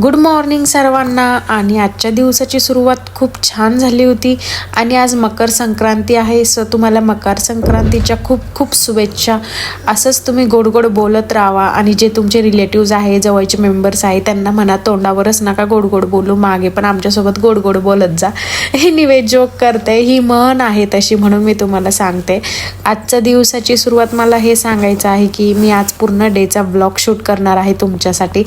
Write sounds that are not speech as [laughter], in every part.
Good morning सर्वांना. आणि आजच्या दिवसाची सुरुवात खूप छान झाली होती. आणि आज मकर संक्रांती आहे सो तुम्हाला मकर संक्रांतीच्या खूप खूप शुभेच्छा. असंच तुम्ही गोड गोड बोलत राहा. आणि जे तुमचे रिलेटिव्ज आहे जवळचे मेंबर्स आहे त्यांना म्हणा तोंडावरच नका गोड गोड बोलू मागे पण आमच्यासोबत गोड गोड बोलत जा. हे निवेद जोक करते ही म्हण आहे तशी म्हणून मी तुम्हाला सांगते. आजच्या दिवसाची सुरुवात मला हे सांगायचं आहे की मी आज पूर्ण डेचा ब्लॉग शूट करणार आहे तुमच्यासाठी.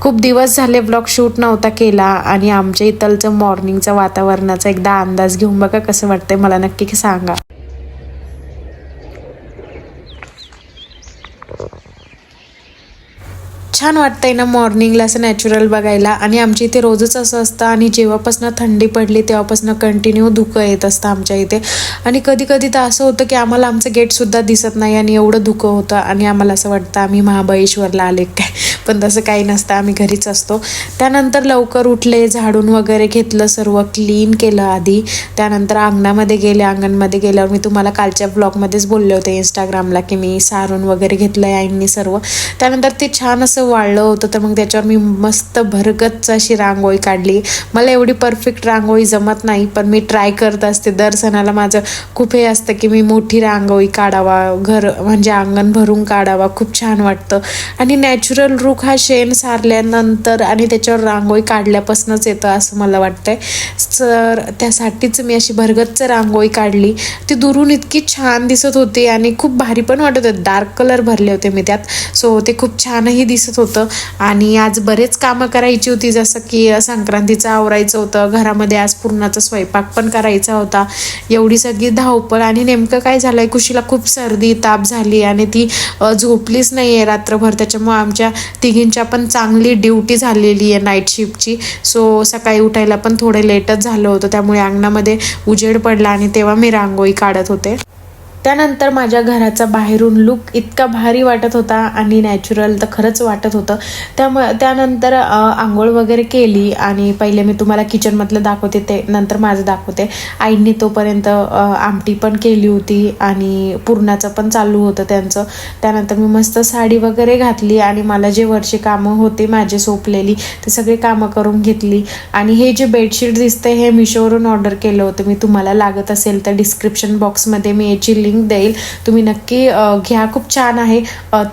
खूप दिवस झाले ब्लॉग शूट नव्हता केला आणि आमच्या इथलचं मॉर्निंगचं वातावरणाचा एकदा अंदाज घेऊन बघा कसं वाटतंय. मला नक्की सांगा. छान वाटतंय ना मॉर्निंगला असं नॅचरल बघायला. आणि आमच्या इथे रोजच असं असतं आणि जेव्हापासून थंडी पडली तेव्हापासून कंटिन्यू धुकं येत असतं आमच्या इथे. आणि कधी कधी तर असं होतं की आम्हाला आमचं गेटसुद्धा दिसत नाही आणि एवढं धुकं होतं आणि आम्हाला असं वाटतं आम्ही महाबळेश्वरला आले काय. पण तसं काही नसतं आम्ही घरीच असतो. त्यानंतर लवकर उठले झाडून वगैरे घेतलं सर्व क्लीन केलं आधी. त्यानंतर अंगणामध्ये गेले अंगणमध्ये गेल्यावर मी तुम्हाला कालच्या ब्लॉगमध्येच बोलले होते इंस्टाग्रामला की मी सारून वगैरे घेतलं आहे आईंनी सर्व. त्यानंतर ते छान असं वाळलं होतं तर मग त्याच्यावर मी मस्त भरगच्च अशी रांगोळी काढली. मला एवढी परफेक्ट रांगोळी जमत नाही पण मी ट्राय करत असते. दर सणाला माझं खूप हे असतं की मी मोठी रांगोळी काढावा घर म्हणजे अंगण भरून काढावा खूप छान वाटतं. आणि नॅचरल रुख हा शेण सारल्यानंतर आणि त्याच्यावर रांगोळी काढल्यापासूनच येतं असं मला वाटतंय. तर त्यासाठीच मी अशी भरगच्च रांगोळी काढली. ती दुरून इतकी छान दिसत होती आणि खूप भारी पण वाटत होते. डार्क कलर भरले होते मी त्यात. सो ते खूप छानही दिसत होतं. आणि आज बरेच कामं करायची होती जसं की संक्रांतीचं आवरायचं होतं. घरामध्ये आज पूर्णाचा स्वयंपाक पण करायचा होता. एवढी सगळी धावपळ आणि नेमकं काय झालं आहे खुशीला खूप सर्दी ताप झाली आणि ती झोपलीच नाही आहे रात्रभर. त्याच्यामुळे आमच्या तिघींच्या पण चांगली ड्युटी झालेली आहे नाईट शिफ्टची सो सकाळी उठायला पण थोडं लेटच झालं होतं. त्यामुळे अंगणामध्ये उजेड पडला आणि तेव्हा मी रांगोळी काढत होते. त्यानंतर माझ्या घराचा बाहेरून लुक इतका भारी वाटत होता आणि नॅचरल तर खरंच वाटत होतं. त्यामुळे त्यानंतर आंघोळ वगैरे केली आणि पहिले मी तुम्हाला किचनमधलं दाखवते ते नंतर माझं दाखवते. आईंनी तोपर्यंत आमटी पण केली होती आणि पुरणाचं पण चालू होतं त्यांचं. त्यानंतर मी मस्त साडी वगैरे घातली आणि मला जे वरचे कामं होते माझे सोपलेली ते सगळे कामं करून घेतली. आणि हे जे बेडशीट दिसते हे मिशोवरून ऑर्डर केलं होतं. मी तुम्हाला लागत असेल तर डिस्क्रिप्शन बॉक्समध्ये मी याची लिंक देईल. तुम्ही नक्की घ्या. खूप छान आहे.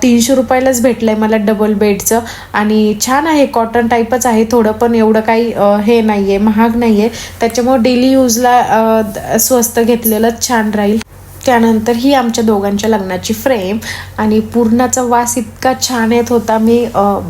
तीनशे रुपयालाच भेटलं आहे मला डबल बेडचं आणि छान आहे. कॉटन टाईपच आहे. थोडं पण एवढं काही हे नाही आहे महाग नाही आहे त्याच्यामुळे डेली यूजला स्वस्त घेतलेलंच छान राहील. त्यानंतर ही आमच्या दोघांच्या लग्नाची फ्रेम आणि पूर्णाचा वास इतका छान येत होता. मी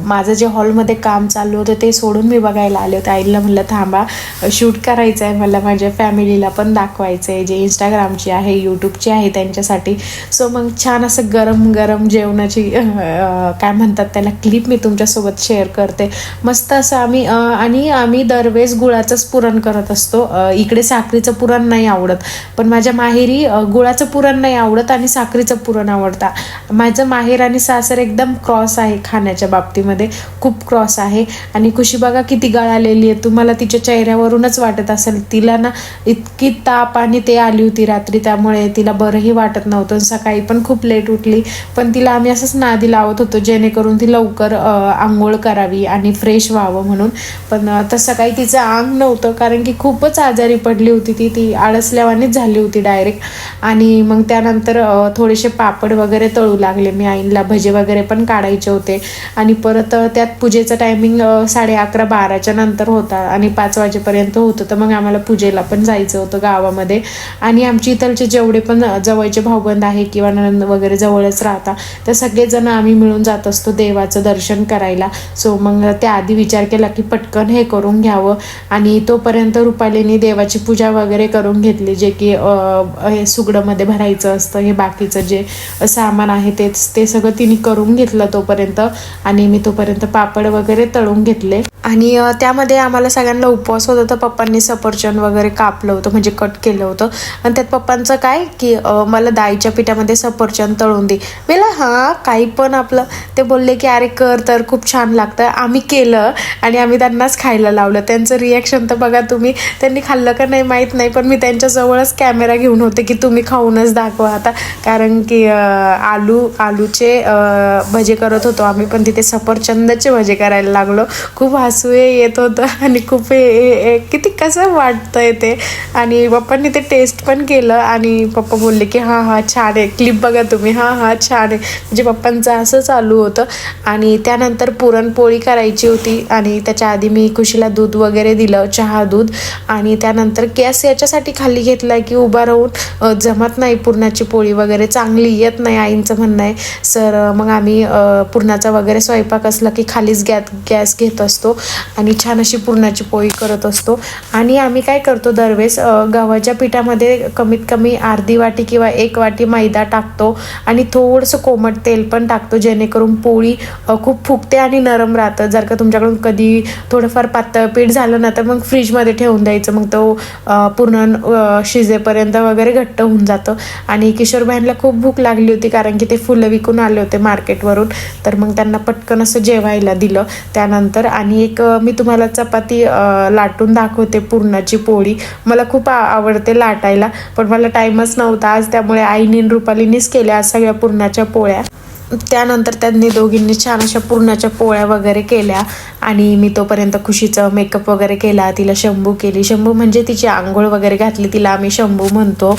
माझं जे हॉलमध्ये काम चालू होतं ते सोडून मी बघायला आले होते. आईला म्हणलं थांबा शूट करायचं आहे मला माझ्या फॅमिलीला पण दाखवायचं आहे जे इंस्टाग्रामची आहे यूट्यूबची आहे त्यांच्यासाठी. सो मग छान असं गरम गरम जेवणाची काय म्हणतात त्याला क्लिप मी तुमच्यासोबत शेअर करते. मस्त असं आम्ही आणि आम्ही दरवेळेस गुळाचंच पुरण करत असतो. इकडे साखरेचं पुरण नाही आवडत. पण माझ्या माहेरी गुळाचं गुळाचं पुरण नाही आवडत आणि साखरेचं पुरण आवडतं. माझं माहेर आणि सासर एकदम क्रॉस आहे खाण्याच्या बाबतीमध्ये. खूप क्रॉस आहे. आणि खुशी बघा किती गळालेली आहे. तुम्हाला तिच्या चेहऱ्यावरूनच वाटत असेल तिला ना इतकी ताप आणि ते आली होती रात्री त्यामुळे तिला बरंही वाटत नव्हतं. सकाळी पण खूप लेट उठली. पण तिला आम्ही असंच नादी लावत होतो जेणेकरून ती लवकर आंघोळ करावी आणि फ्रेश व्हावं म्हणून. पण तसं काही तिचं अंग नव्हतं कारण की खूपच आजारी पडली होती ती. ती आळसल्यावानीच झाली होती डायरेक्ट आणि मग त्यानंतर थोडेसे पापड वगैरे तळू लागले. मी आईला भजे वगैरे पण काढायचे होते. आणि परत त्यात पूजेचं टायमिंग साडे अकरा बाराच्या नंतर होता आणि पाच वाजेपर्यंत होतं. तर मग आम्हाला पूजेला पण जायचं होतं गावामध्ये. आणि आमची इथलचे जेवढे पण जवळचे भाऊबंद आहे किंवा नंद वगैरे जवळच राहता तर सगळेजण आम्ही मिळून जात असतो देवाचं दर्शन करायला. सो मग त्याआधी विचार केला की पटकन हे करून घ्यावं. आणि तोपर्यंत रुपालीने देवाची पूजा वगैरे करून घेतली जे की हे सुगडमध्ये भरायचं असतं हे बाकीचं जे सामान आहे तेच ते सगळं तिने करून घेतलं तोपर्यंत आणि मी तोपर्यंत पापड वगैरे तळून घेतले. आणि त्यामध्ये आम्हाला सगळ्यांना उपवास होता तर पप्पांनी सफरचंद वगैरे कापलं होतं म्हणजे कट केलं होतं. आणि त्यात पप्पांचं काय की मला दाईच्या पिठामध्ये सफरचंद तळून दे. मला हां काही पण आपलं. ते बोलले की अरे कर तर खूप छान लागतं. आम्ही केलं आणि आम्ही त्यांनाच खायला लावलं. त्यांचं रिॲक्शन तर बघा तुम्ही त्यांनी खाल्लं का नाही माहीत नाही पण मी त्यांच्याजवळच कॅमेरा घेऊन होते की तुम्ही खाऊ खाऊनच दाखवा आता. कारण की आलू आलूचे भजे करत होतो आम्ही पण तिथे सफरचंदाचे भजे करायला लागलो. खूप हसू येत होतं आणि खूप हे- किती कसं वाटतंय ते. आणि पप्पांनी ते टेस्ट पण केलं आणि पप्पा बोलले की हां हां छान आहे. क्लिप बघा तुम्ही. हां हां छान आहे. म्हणजे पप्पांचं असं चालू होतं. आणि त्यानंतर पुरणपोळी करायची होती आणि त्याच्या आधी मी खुशीला दूध वगैरे दिलं चहा दूध. आणि त्यानंतर गॅस याच्यासाठी खाली घेतला की उभा राहून जमत नाही पुरणाची पोळी वगैरे. चांगली येत नाही आईंचं म्हणणं आहे. सर मग आम्ही पुरणाचा वगैरे स्वयंपाक असला की खालीच गॅस गॅस घेत असतो आणि छान अशी पुरणाची पोळी करत असतो. आणि आम्ही काय करतो दरवेळेस गव्हाच्या पिठामध्ये कमीत कमी अर्धी वाटी किंवा एक वाटी मैदा टाकतो आणि थोडंसं कोमट तेल पण टाकतो जेणेकरून पोळी खूप फुगते आणि नरम राहतं. जर का तुमच्याकडून कधी थोडंफार पातळ पीठ झालं ना तर मग फ्रीजमध्ये ठेवून द्यायचं. मग तो पूर्ण शिजेपर्यंत वगैरे घट्ट होऊन जातं. आणि किशोरबाईंना खूप भूक लागली होती कारण की ते फुलं विकून आले होते मार्केटवरून. तर मग त्यांना पटकन असं जेवायला दिलं. त्यानंतर आणि एक मी तुम्हाला चपाती लाटून दाखवते पुरणाची पोळी. मला खूप आ- आवडते लाटायला. पण मला टाईमच नव्हता. आज त्यामुळे आईने रुपालीनीच केल्या आज सगळ्या पुरणाच्या पोळ्या. त्यानंतर त्यांनी दोघींनी छान अशा पुरणाच्या पोळ्या वगैरे केल्या. आणि मी तोपर्यंत खुशीचं मेकअप वगैरे केला. तिला शंभू केली. शंभू म्हणजे तिची आंघोळ वगैरे घातली. तिला आम्ही शंभू म्हणतो.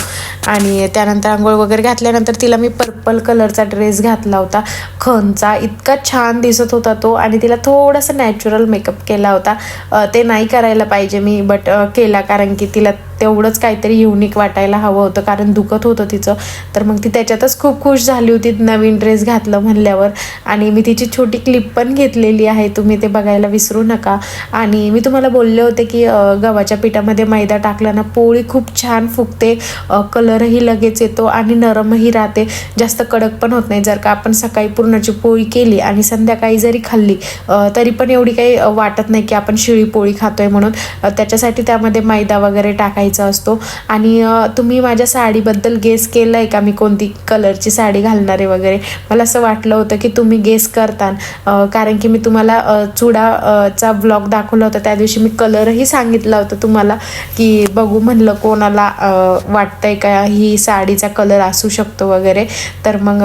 आणि त्यानंतर आंघोळ वगैरे घातल्यानंतर तिला मी पर्पल कलरचा ड्रेस घातला होता. खनचा. इतका छान दिसत होता तो. आणि तिला थोडासा नॅचरल मेकअप केला होता. ते नाही करायला पाहिजे मी बट केला. कारण की तिला तेवढंच काहीतरी युनिक वाटायला हवं होतं कारण दुखत होतं तिचं. तर मग ती त्याच्यातच खूप खुश झाली होती नवीन ड्रेस घातलं म्हणल्यावर. आणि मी तिची छोटी क्लिप पण घेतलेली आहे तुम्ही ते बघायला विसरू नका. आणि मी तुम्हाला बोलले होते की गव्हाच्या पिठामध्ये मैदा टाकला ना पोळी खूप छान फुगते कलरही लगेच येतो आणि नरमही राहते. जास्त कडक पण होत नाही जर का आपण सकाळी पूर्णाची पोळी केली आणि संध्याकाळी जरी खाल्ली तरी पण एवढी काही वाटत नाही की आपण शिळी पोळी खातोय म्हणून. त्याच्यासाठी त्यामध्ये मैदा वगैरे टाकायचा असतो. आणि तुम्ही माझ्या साडीबद्दल गेस केलं आहे का? मी कोणती कलरची साडी घालणार आहे वगैरे? मला असं वाटलं होतं की तुम्ही गेस करता कारण की मी तुम्हाला चुडाचा ब्लॉग दाखवला होता. त्या दिवशी मी कलरही सांगितला होता तुम्हाला की बघू म्हणलं कोणाला वाटतंय का ही साडीचा कलर असू शकतो वगैरे. तर मग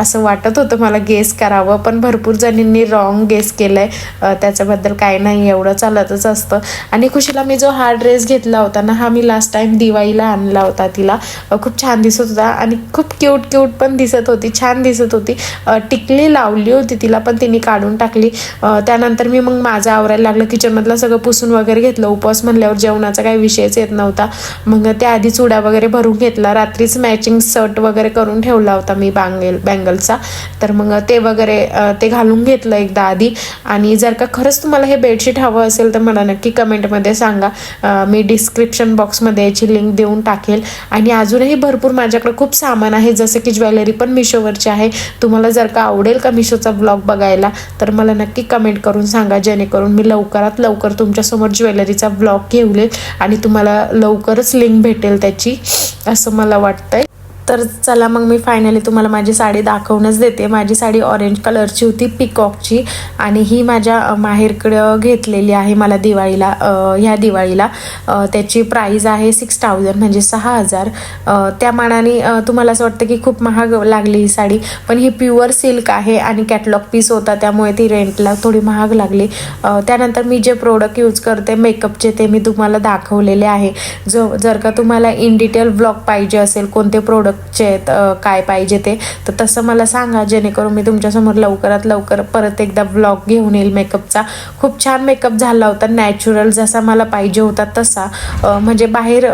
असं वाटत होतं मला गेस करावं. पण भरपूर जणींनी रॉंग गेस केलं आहे त्याच्याबद्दल काय नाही. एवढं चालतच असतं. आणि खुशीला मी जो हा ड्रेस घेतला होता ना हा मी मी लास्ट टाइम दिवाळीला आणला होता तिला. खूप छान दिसत होता आणि खूप क्यूट क्यूट पण दिसत होती. छान दिसत होती. टिकली लावली होती तिला पण तिने काढून टाकली. त्यानंतर मी मग माझं आवरायला लागलं. किचनमधलं सगळं पुसून वगैरे घेतलं. उपवास म्हणल्यावर जेवणाचा काही विषयच येत नव्हता. मग त्याआधी चुडा वगैरे भरून घेतला. रात्रीच मॅचिंग शर्ट वगैरे करून ठेवला होता मी बँगल बँगलचा तर मग ते वगैरे ते घालून घेतलं एकदा आधी. आणि जर का खरंच तुम्हाला हे बेडशीट हवं असेल तर मला नक्की कमेंटमध्ये सांगा. मी डिस्क्रिप्शन बॉक्स बॉक्समध्ये याची लिंक देऊन टाकेल. आणि अजूनही भरपूर माझ्याकडे खूप सामान आहे जसं की ज्वेलरी पण मिशोवरची आहे. तुम्हाला जर का आवडेल का मिशोचा ब्लॉग बघायला तर मला नक्की कमेंट करून सांगा. जेणेकरून मी लवकरात लवकर तुमच्यासमोर ज्वेलरीचा ब्लॉग घेऊले आणि तुम्हाला लवकरच लिंक भेटेल त्याची असं मला वाटतंय. तर चला मग मी फायनली तुम्हाला माझी साडी दाखवूनच देते. माझी साडी ऑरेंज कलरची होती पिकॉकची आणि ही माझ्या माहेरकडं घेतलेली आहे मला दिवाळीला ह्या दिवाळीला. त्याची प्राईज आहे सिक्स थाउजंड म्हणजे सहा हजार. त्या मानाने तुम्हाला असं वाटतं की खूप महाग लागली ही साडी. पण ही प्युअर सिल्क आहे आणि कॅटलॉग पीस होता त्यामुळे ती रेंटला थोडी महाग लागली. त्यानंतर मी जे प्रोडक्ट यूज करते मेकअपचे ते मी तुम्हाला दाखवलेले आहे. जो जर का तुम्हाला इन डिटेल ब्लॉग पाहिजे असेल कोणते प्रोडक्ट प्रोडक्टचे आहेत काय पाहिजे ते. तर तसं मला सांगा जेणेकरून मी तुमच्यासमोर लवकरात लवकर परत एकदा ब्लॉग घेऊन येईल मेकअपचा खूप छान मेकअप झाला होता नॅचरल जसा मला पाहिजे होता तसा. म्हणजे बाहेर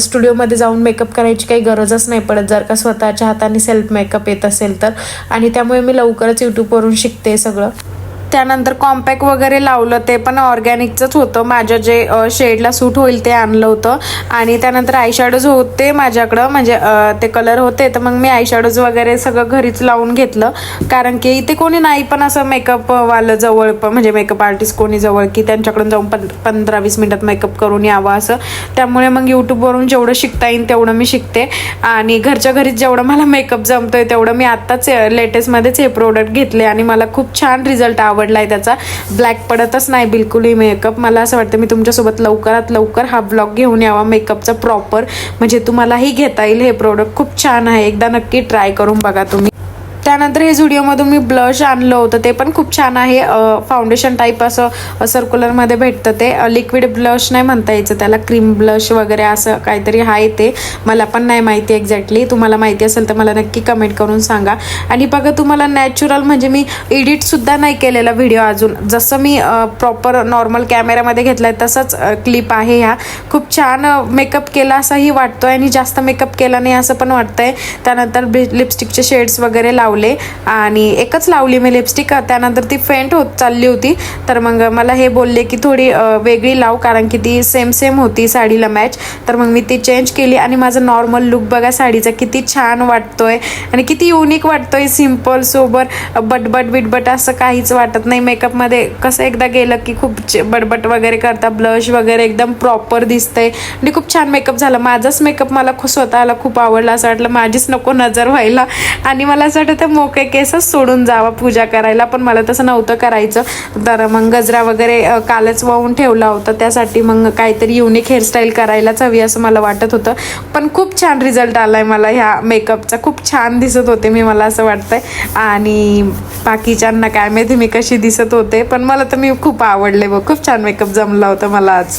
स्टुडिओमध्ये जाऊन मेकअप करायची काही गरजच नाही पडत. जर का स्वतःच्या हाताने सेल्फ मेकअप येत असेल तर. आणि त्यामुळे मी लवकरच यूट्यूबवरून शिकते सगळं. त्यानंतर कॉम्पॅक्ट वगैरे लावलं ते पण ऑर्गॅनिकचंच होतं. माझ्या जे शेडला सूट होईल ते आणलं होतं. आणि त्यानंतर आयशॅडोज होते माझ्याकडं. म्हणजे ते कलर होते तर मग मी आयशॅडोज वगैरे सगळं घरीच लावून घेतलं. कारण की इथे कोणी नाही पण असं मेकअपवालं जवळ पण म्हणजे मेकअप आर्टिस्ट कोणी जवळ की त्यांच्याकडून जाऊन पं पंधरा वीस मिनटात मेकअप करून यावं असं. त्यामुळे मग यूट्यूबवरून जेवढं शिकता येईल तेवढं मी शिकते. आणि घरच्या घरीच जेवढं मला मेकअप जमतोय तेवढं मी आत्ताच लेटेस्टमध्येच हे प्रोडक्ट घेतले आणि मला खूप छान रिझल्ट आवडले. आवडला आहे त्याचा. ब्लॅक पडतच नाही बिलकुलही मेकअप मला असं वाटतं मी तुमच्यासोबत लवकरात लवकर हा ब्लॉग घेऊन यावा मेकअपचा प्रॉपर म्हणजे तुम्हालाही घेता येईल हे प्रोडक्ट खूप छान आहे. एकदा नक्की ट्राय करून बघा तुम्ही. त्यानंतर हे झुडिओमधून मी ब्लश आणलं होतं ते पण खूप छान आहे. फाउंडेशन टाईप असं सर्क्युलरमध्ये भेटतं ते. लिक्विड ब्लश नाही म्हणता यायचं त्याला क्रीम ब्लश वगैरे असं काहीतरी आहे ते. मला पण नाही माहिती एक्झॅक्टली तुम्हाला माहिती असेल तर मला नक्की कमेंट करून सांगा. आणि बघा तुम्हाला नॅचरल म्हणजे मी एडिटसुद्धा नाही केलेला व्हिडिओ अजून. जसं मी प्रॉपर नॉर्मल कॅमेऱ्यामध्ये घेतला आहे तसंच क्लिप आहे ह्या. खूप छान मेकअप केला असाही आहे आणि जास्त मेकअप केला नाही असं पण वाटतं आहे त्यानंतर लिपस्टिकचे शेड्स वगैरे लावले आणि एकच लावली मी लिपस्टिक त्यानंतर ती फेंट होत चालली होती. तर मग मला हे बोलले की थोडी वेगळी लाव कारण की ती सेम सेम होती साडीला मॅच तर मग मी ती चेंज केली आणि माझं नॉर्मल लुक बघा साडीचा किती छान वाटतोय आणि किती युनिक वाटतोय सिंपल सोबर बटबट बिटबट असं काहीच वाटत नाही. मेकअपमध्ये कसं एकदा गेलं की खूप च- बटबट वगैरे करता ब्लश वगैरे एकदम प्रॉपर दिसतंय. आणि खूप छान मेकअप झाला. माझाच मेकअप मला स्वतःला खूप आवडला. असं वाटलं माझीच नको नजर व्हायला. आणि मला असं वाटतं तर मोके केसच सोडून जावा पूजा करायला. पण मला तसं नव्हतं करायचं. तर मग गजरा वगैरे कालच वाहून ठेवला होता. त्यासाठी मग काहीतरी युनिक हेअरस्टाईल करायलाच हवी असं मला वाटत होतं. पण खूप छान रिझल्ट आला आहे मला ह्या मेकअपचा खूप छान दिसत होते मी मला असं वाटतं आहे आणि बाकीच्यांना काय माहिती मी कशी दिसत होते. पण मला तर मी खूप आवडले बघ. खूप छान मेकअप जमला होता मला आज.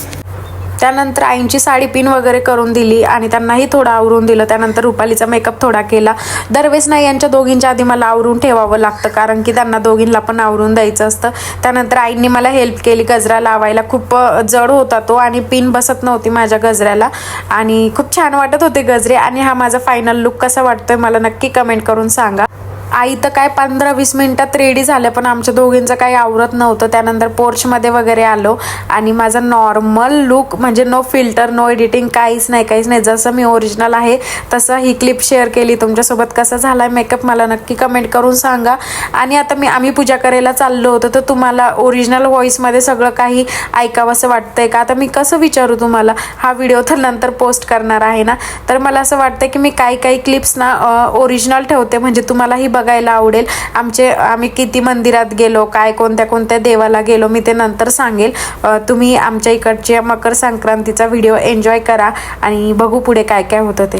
त्यानंतर आईंची साडी पिन वगैरे करून दिली आणि त्यांनाही थोडं आवरून दिलं. त्यानंतर रुपालीचा मेकअप थोडा केला. दरवेळेस नाही यांच्या दोघींच्या आधी मला आवरून ठेवावं लागतं कारण की त्यांना दोघींना पण आवरून द्यायचं असतं. त्यानंतर आईंनी मला हेल्प केली गजरा लावायला. खूप जड होता तो आणि पिन बसत नव्हती माझ्या गजऱ्याला. आणि खूप छान वाटत होते गजरे. आणि हा माझा फायनल लुक कसा वाटतोय मला नक्की कमेंट करून सांगा. आई तर काय पंधरा वीस मिनिटात रेडी झाल्या पण आमच्या दोघींचं काही आवरत नव्हतं. त्यानंतर पोर्चमध्ये वगैरे आलो आणि माझा नॉर्मल लुक म्हणजे नो फिल्टर नो एडिटिंग काहीच नाही काहीच नाही. जसं मी ओरिजिनल आहे तसं ही क्लिप शेअर केली. तुमच्यासोबत कसा झाला आहे मेकअप मला नक्की कमेंट करून सांगा. आणि आता मी आम्ही पूजा करायला चाललो होतो तर तुम्हाला ओरिजिनल व्हॉईसमध्ये सगळं काही ऐकावंसं वाटतंय का? आता मी कसं विचारू तुम्हाला? हा व्हिडिओ तर नंतर पोस्ट करणार आहे ना. तर मला असं वाटतं की मी काही काही क्लिप्स ना ओरिजिनल ठेवते. म्हणजे तुम्हाला तुम्हालाही बघायला आवडेल. आमचे आम्ही किती मंदिरात गेलो काय कोणत्या कोणत्या देवाला गेलो मी ते नंतर सांगेल. तुम्ही आमच्या इकडच्या मकर संक्रांतीचा व्हिडिओ एन्जॉय करा आणि बघू पुढे काय काय होतं ते.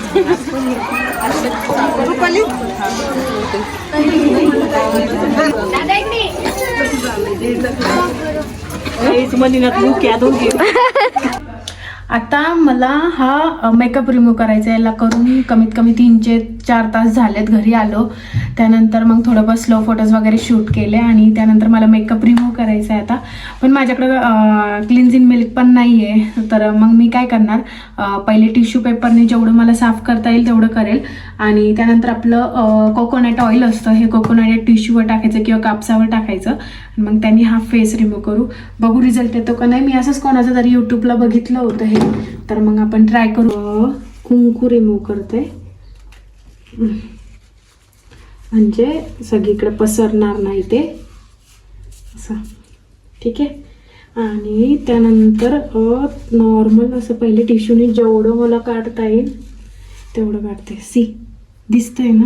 Rupali? Dada ini. Eh, cuma ni nak tunggu kiadung dia. आता मला हा मेकअप रिमूव्ह करायचा आहे. याला करून कमीत कमी तीनचे चार तास झालेत घरी आलो. त्यानंतर मग थोडं बस स्लो फोटोज वगैरे शूट केले आणि त्यानंतर मला मेकअप रिमूव्ह करायचा आहे आता. पण माझ्याकडं क्लिन्झिंग मिल्क पण नाही आहे तर मग मी काय करणार? पहिले टिश्यू पेपरने जेवढं मला साफ करता येईल तेवढं करेल. आणि त्यानंतर आपलं कोकोनट ऑइल असतं. हे कोकोनट टिश्यूवर टाकायचं किंवा कापसावर टाकायचं. मग त्यांनी हा फेस रिमूव्ह करू. बघू रिझल्ट येतो का नाही? मी असंच कोणाचं तरी यूट्यूबला बघितलं होतं हे. तर मग आपण ट्राय करू. कुंकू रिमूव्ह करते. म्हणजे सगळीकडे पसरणार नाही ते. असं. ठीक आहे? आणि त्यानंतर नॉर्मल असं पहिले टिश्यूने जेवढं मला काढता येईल तेवढं काढते. सी दिसतंय ना?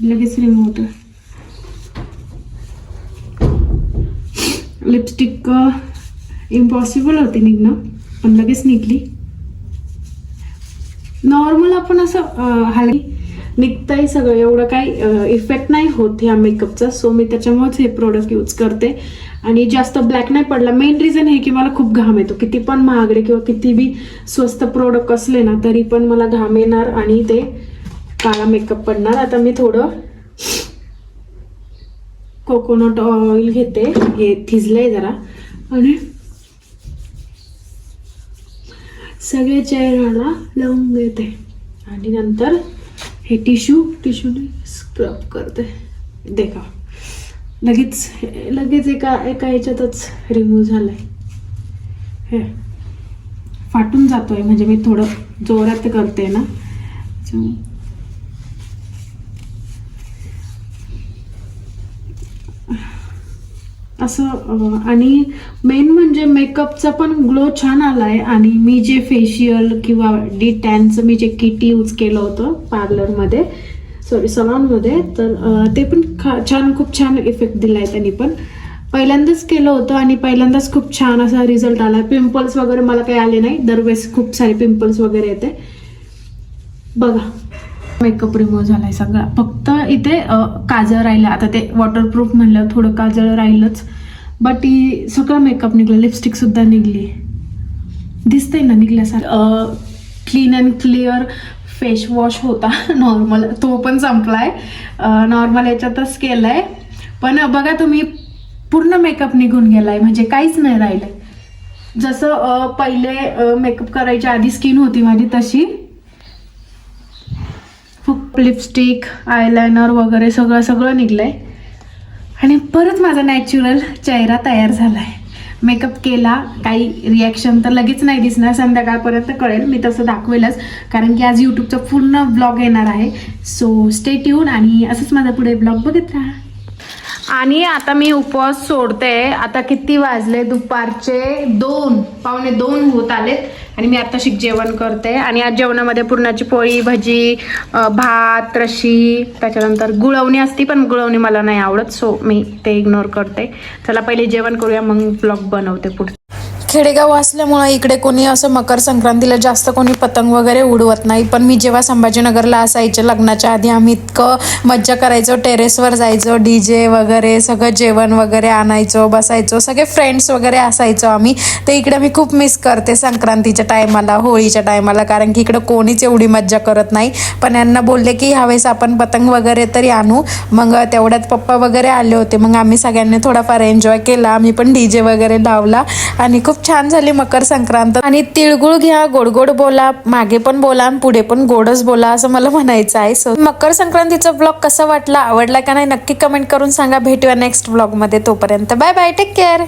लगेच रिमूव्ह होतं लिपस्टिक इम्पॉसिबल होती निघणं. पण लगेच निघली. नॉर्मल आपण असं हलकी निघतंय सगळं. एवढं काही इफेक्ट नाही होत ह्या मेकअपचा सो मी त्याच्यामुळेच हे प्रोडक्ट यूज करते. आणि जास्त ब्लॅक नाही पडला. मेन रिझन हे की मला खूप घाम येतो. किती पण महागडे किंवा किती बी स्वस्त प्रोडक्ट असले ना तरी पण मला घाम येणार आणि ते काळा मेकअप पडणार. आता मी थोडं कोकोनट ऑइल घेते. हे थिजलंय जरा. आणि सगळे चेहऱ्याला लावून घेते आणि नंतर हे टिश्यू टिश्यूने स्क्रब करते. देखा लगेच लगेच एका एका ह्याच्यातच रिमूव्ह झालंय. हे फाटून जातोय. म्हणजे मी थोडं जोरात करते ना. असं आणि मेन म्हणजे मेकअपचा पण ग्लो छान आलाय. आणि मी जे फेशियल किंवा डी टॅनचं मी जे किट यूज केलं होतं पार्लरमध्ये सॉरी सलॉनमध्ये तर ते पण खा छान खूप छान इफेक्ट दिलाय त्यांनी पण. पहिल्यांदाच केलं होतं आणि पहिल्यांदाच खूप छान असा रिझल्ट आला. पिंपल्स वगैरे मला काही आले नाही. दरवेळेस खूप सारे पिंपल्स वगैरे येते. बघा. मेकअप रिमूव्ह झालाय सगळा. फक्त इथे काजळ राहिलं. आता ते वॉटरप्रूफ म्हणलं थोडं काजळ राहिलंच. बट ती सगळं मेकअप निघलं. लिपस्टिक सुद्धा निघली. दिसतंय ना निघल्यासारखं? Clean and clear face wash होता. [laughs] नॉर्मल तो पण संपलाय. नॉर्मल याच्यातच केलाय. पण बघा तुम्ही पूर्ण मेकअप निघून गेलाय. म्हणजे काहीच नाही राहिलंय. जसं पहिले मेकअप करायच्या आधी स्किन होती माझी तशी. फक्त लिपस्टिक आयलायनर वगैरे सगळं सगळं निघलंय. आणि परत माझा नॅचरल चेहरा तयार झाला आहे मेकअप केला काही रिॲक्शन तर लगेच नाही दिसणार संध्याकाळपर्यंत कळेल. मी तसं दाखवेलच कारण की आज यूट्यूबचा पूर्ण ब्लॉग येणार आहे. सो स्टे ट्यून आणि असंच माझा पुढे ब्लॉग बघत राहा. आणि आता मी उपवास सोडते. आता किती वाजले? दुपारचे दोन पावणे दोन होत आलेत. आणि मी आता शिक जेवण करते. आणि आज जेवणामध्ये पुरणाची पोळी भजी भात रशी त्याच्यानंतर गुळवणी असती पण गुळवणी मला नाही आवडत सो मी ते इग्नोर करते. चला पहिले जेवण करूया मग ब्लॉग बनवते पुढे खेडेगाव असल्यामुळे इकडे कोणी असं मकर संक्रांतीला जास्त कोणी पतंग वगैरे उडवत नाही. पण मी जेव्हा संभाजीनगरला असायचे लग्नाच्या आधी आम्ही इतकं मज्जा करायचो. टेरेसवर जायचो डी जे वगैरे सगळं जेवण वगैरे आणायचो बसायचो. सगळे फ्रेंड्स वगैरे असायचो आम्ही. ते इकडे मी खूप मिस करते संक्रांतीच्या टायमाला होळीच्या टायमाला कारण की इकडं कोणीच एवढी मज्जा करत नाही. पण यांना बोलले की ह्यावेळेस आपण पतंग वगैरे तरी आणू. मग तेवढ्यात पप्पा वगैरे आले होते. मग आम्ही सगळ्यांनी थोडाफार एन्जॉय केला. आम्ही पण डी जे वगैरे लावला. आणि खूप छान झाली मकर संक्रांत. आणि तिळगुळ घ्या गोड गोड बोला मागे पण बोला आणि पुढे पण गोडच बोला असं मला म्हणायचं आहे. सो मकर संक्रांतीचा ब्लॉग कसा वाटला आवडला का नाही नक्की कमेंट करून सांगा. भेटूया नेक्स्ट ब्लॉगमध्ये तोपर्यंत. Bye bye take care